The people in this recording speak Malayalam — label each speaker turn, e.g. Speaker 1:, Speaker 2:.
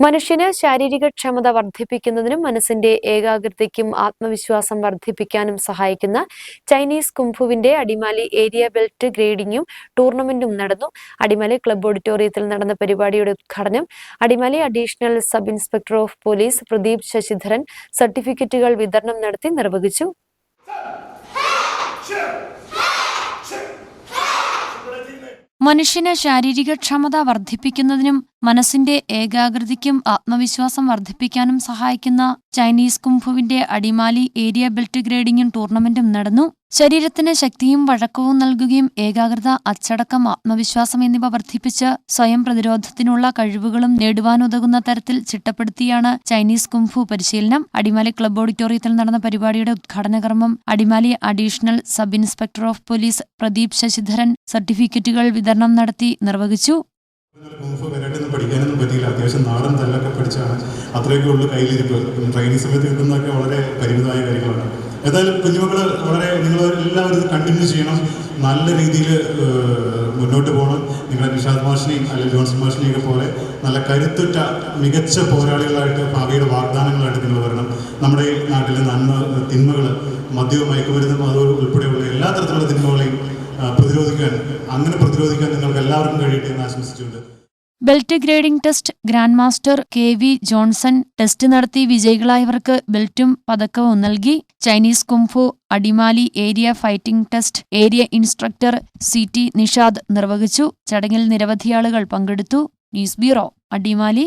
Speaker 1: മനുഷ്യന് ശാരീരിക ക്ഷമത വർദ്ധിപ്പിക്കുന്നതിനും മനസ്സിന്റെ ഏകാഗ്രതയ്ക്കും ആത്മവിശ്വാസം വർദ്ധിപ്പിക്കാനും സഹായിക്കുന്ന ചൈനീസ് കുംഫുവിന്റെ അടിമാലി ഏരിയ ബെൽറ്റ് ഗ്രേഡിങ്ങും ടൂർണമെന്റും നടന്നു. അടിമാലി ക്ലബ് ഓഡിറ്റോറിയത്തിൽ നടന്ന പരിപാടിയുടെ ഉദ്ഘാടനം Adimali additional sub inspector of police Pradeep Sasidharan സർട്ടിഫിക്കറ്റുകൾ വിതരണം നടത്തി നിർവഹിച്ചു.
Speaker 2: മനുഷ്യന് ശാരീരിക ക്ഷമത വർദ്ധിപ്പിക്കുന്നതിനും മനസ്സിന്റെ ഏകാഗ്രതയ്ക്കും ആത്മവിശ്വാസം വർദ്ധിപ്പിക്കാനും സഹായിക്കുന്ന ചൈനീസ് കുംഫുവിന്റെ അടിമാലി ഏരിയ ബെൽറ്റ് ഗ്രേഡിംഗും ടൂർണമെന്റും നടന്നു. ശരീരത്തിന് ശക്തിയും വഴക്കവും നൽകുകയും ഏകാഗ്രത അച്ചടക്കം ആത്മവിശ്വാസം എന്നിവ വർദ്ധിപ്പിച്ച് സ്വയം പ്രതിരോധത്തിനുള്ള കഴിവുകളും നേടുവാനുതകുന്ന തരത്തിൽ ചിട്ടപ്പെടുത്തിയാണ് ചൈനീസ് കുംഫു പരിശീലനം. അടിമാലി ക്ലബ് ഓഡിറ്റോറിയത്തിൽ നടന്ന പരിപാടിയുടെ ഉദ്ഘാടന കർമ്മം Adimali additional sub inspector of police Pradeep Sasidharan സർട്ടിഫിക്കറ്റുകൾ വിതരണം നടത്തി നിർവഹിച്ചു.
Speaker 3: പഠിക്കാനൊന്നും പറ്റിയില്ല. അത്യാവശ്യം നാടൻ തല്ലൊക്കെ പഠിച്ചാണ് അത്രയൊക്കെ ഉള്ളു കയ്യിലിരിപ്പ്. ട്രെയിനിങ് സമയത്ത് കിട്ടുന്നതൊക്കെ വളരെ പരിമിതമായ കാര്യങ്ങളാണ്. ഏതായാലും കുഞ്ഞുമക്കൾ വളരെ നിങ്ങൾ എല്ലാവരും ഇത് കണ്ടിന്യൂ ചെയ്യണം. നല്ല രീതിയിൽ മുന്നോട്ട് പോകണം. നിങ്ങളുടെ നിഷാദ് മാഷിനെയും അല്ലെങ്കിൽ ജോൺസൺ മാഷിനെയൊക്കെ പോലെ നല്ല കരുത്തുറ്റ മികച്ച പോരാളികളായിട്ട് ഭാവിയുടെ വാഗ്ദാനങ്ങളായിട്ട് നിങ്ങൾ വരണം. നമ്മുടെ നാട്ടിലെ നന്മ തിന്മകൾ മദ്യവും മയക്കുമരുന്നും അതുപോലെ ഉൾപ്പെടെയുള്ള എല്ലാ തരത്തിലുള്ള തിന്മകളെയും പ്രതിരോധിക്കാൻ അങ്ങനെ പ്രതിരോധിക്കാൻ നിങ്ങൾക്ക് എല്ലാവർക്കും കഴിയട്ടെ എന്ന് ആശംസിച്ചുകൊണ്ട്.
Speaker 2: Belt grading test grand master K V Johnson test നടത്തി വിജയികളായവർക്ക് ബെൽറ്റും പതക്കവും നൽകി. Chinese kung fu Adimali area fighting test area instructor C T Nishad നിർവഹിച്ചു. ചടങ്ങിൽ നിരവധി ആളുകൾ പങ്കെടുത്തു. News bureau Adimali.